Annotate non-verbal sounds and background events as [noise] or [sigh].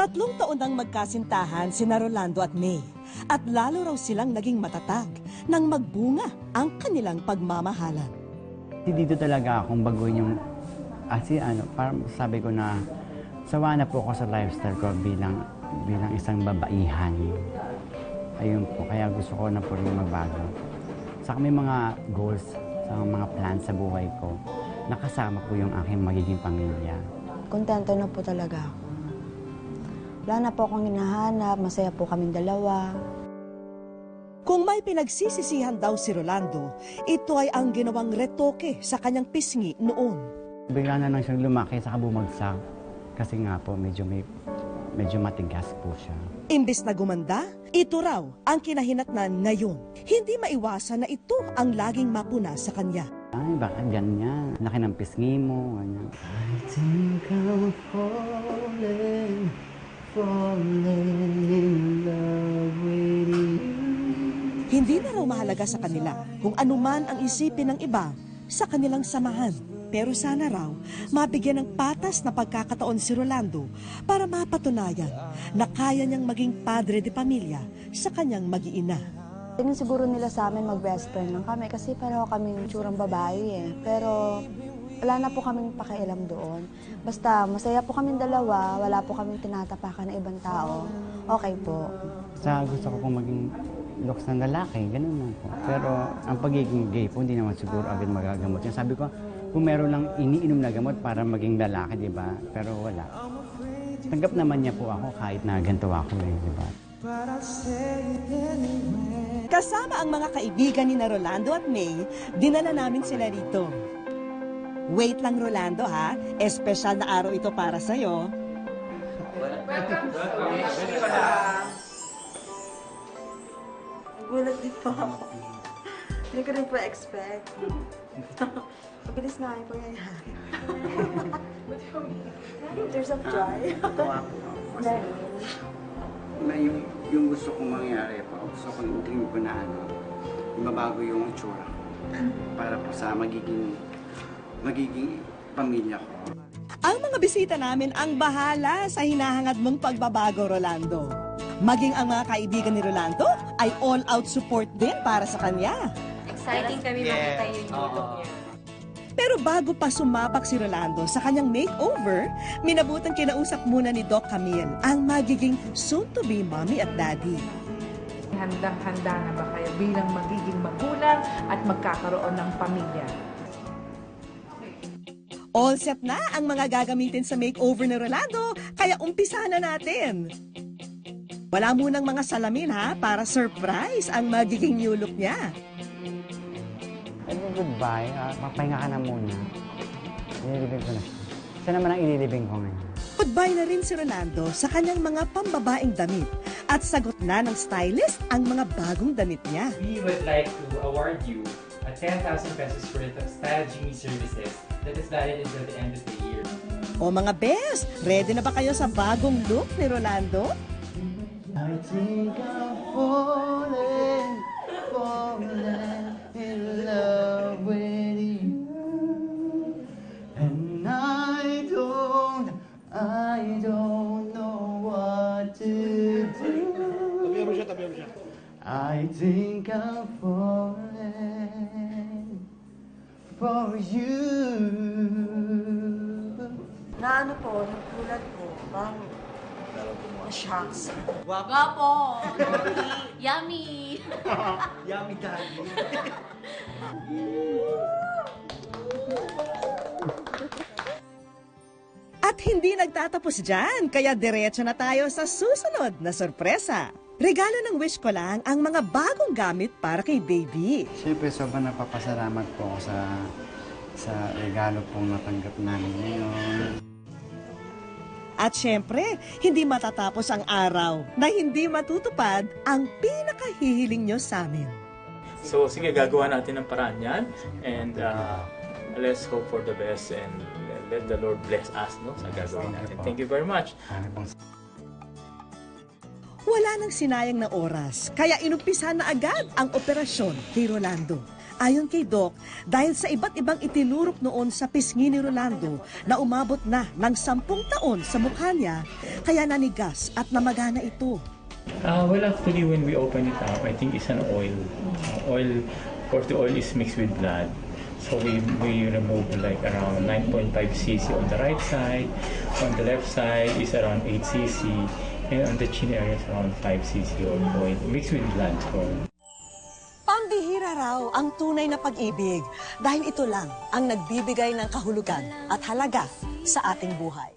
Tatlong taon nang magkasintahan si Rolando at May at lalo raw silang naging matatag nang magbunga ang kanilang pagmamahalan. Dito talaga akong baguhin yung, kasi ano, parang sabi ko na, sawa na po ako sa lifestyle ko bilang, bilang isang babaihan. Ayun po, kaya gusto ko na po rin magbago. Saka may mga goals, sa mga plans sa buhay ko, nakasama po yung aking magiging pamilya. Kontento na po talaga ako. Wala na po akong hinahanap, masaya po kaming dalawa. Kung may pinagsisisihan daw si Rolando, ito ay ang ginawang retoke sa kanyang pisngi noon. Bigla na lang siyang lumaki sa bumagsak. Kasi nga po, medyo may medyo matigas po siya. Imbis na gumanda, ito raw ang kinahinatnan ngayon. Hindi maiwasan na ito ang laging mapuna sa kanya. Ay, bakit ganyan? Laki ng pisngi mo, ganyan. I think I'm falling, Hindi na raw mahalaga sa kanila kung anuman ang isipin ng iba sa kanilang samahan. Pero sana raw, mabigyan ng patas na pagkakataon si Rolando para mapatunayan na kaya niyang maging padre de pamilya sa kanyang mag-iina. Tingin siguro nila sa amin mag-best friend lang kami kasi pareho kaming tsurang babae eh. Pero wala na po kaming pakialam doon. Basta masaya po kaming dalawa, wala po kaming tinatapakan ng ibang tao. Okay po. Sa gusto ko pong maging looks ng lalaki, ganun lang po. Pero ang pagiging gay po, hindi naman siguro agad magagamot. Yan sabi ko, kung meron lang iniinom na gamot para maging lalaki, di ba? Pero wala. Tanggap naman niya po ako kahit na ganito ako eh, di ba? Kasama ang mga kaibigan ni na Rolando at May, dinala namin sila rito. Wait lang Rolando ha, espesyal na araw ito para sa'yo. Gulat din po ako. Hindi ko rin po expect. Mabilis nga yung pangyayari. Tears of joy. na yung, yung gusto kong mangyari po, gusto kong dream ko na ano, mabago yung itsura ko. Para po sa magiging, magiging pamilya ko. Ang mga bisita namin ang bahala sa hinahangad mong pagbabago, Rolando. Maging ang mga kaibigan ni Rolando ay all-out support din para sa kanya. Exciting kami makita yung YouTube niya. Pero bago pa sumabak si Rolando sa kanyang makeover, minabutan kinausap muna ni Doc Camille ang magiging soon-to-be mommy at daddy. Handang-handa na ba kayo bilang magiging magulang at magkakaroon ng pamilya? All set na ang mga gagamitin sa makeover ni Rolando, kaya umpisa na natin. Wala munang mga salamin ha, para surprise ang magiging new look niya. Pero goodbye, uh, magpahinga ka na muna. Ililibing ko na siya. Siya naman ang ililibing ko ngayon. Goodbye na rin si Rolando sa kanyang mga pambabaeng damit at sagot na ng stylist ang mga bagong damit niya. we would like to award you a 10,000 pesos worth of Style Genie services that is valid until the end of the year. O mga best, ready na ba kayo sa bagong look ni Rolando? I think I'm falling, falling in love with you. And I don't, I don't know what to do. I think I'm falling for you. Na ano po, nagulat po. Parang na-shocks. Gwapo! Yummy! [laughs] At hindi nagtatapos dyan, kaya diretso na tayo sa susunod na sorpresa. Regalo ng wish ko lang ang mga bagong gamit para kay baby. Siyempre, sobrang napapasalamat po ako sa sa regalo pong natanggap namin ngayon. At syempre, hindi matatapos ang araw na hindi matutupad ang pinakahihiling nyo sa amin. So sige, gagawa natin ng paraan yan. And uh, let's hope for the best and let the Lord bless us no, sa gagawin natin. Thank you very much. Wala nang sinayang na oras, kaya inumpisa na agad ang operasyon kay Rolando. Ayon kay Doc, dahil sa iba't ibang itinurok noon sa pisngi ni Rolando na umabot na ng sampung taon sa mukha niya, kaya nanigas at namagana ito. Uh, well, actually, when we open it up, I think it's an oil. Uh, oil, of course, the oil is mixed with blood. So we, we remove like around 9.5 cc on the right side. On the left side is around 8 cc. And on the chin area is around 5 cc of oil mixed with blood. So Pambihira raw ang tunay na pag-ibig dahil ito lang ang nagbibigay ng kahulugan at halaga sa ating buhay.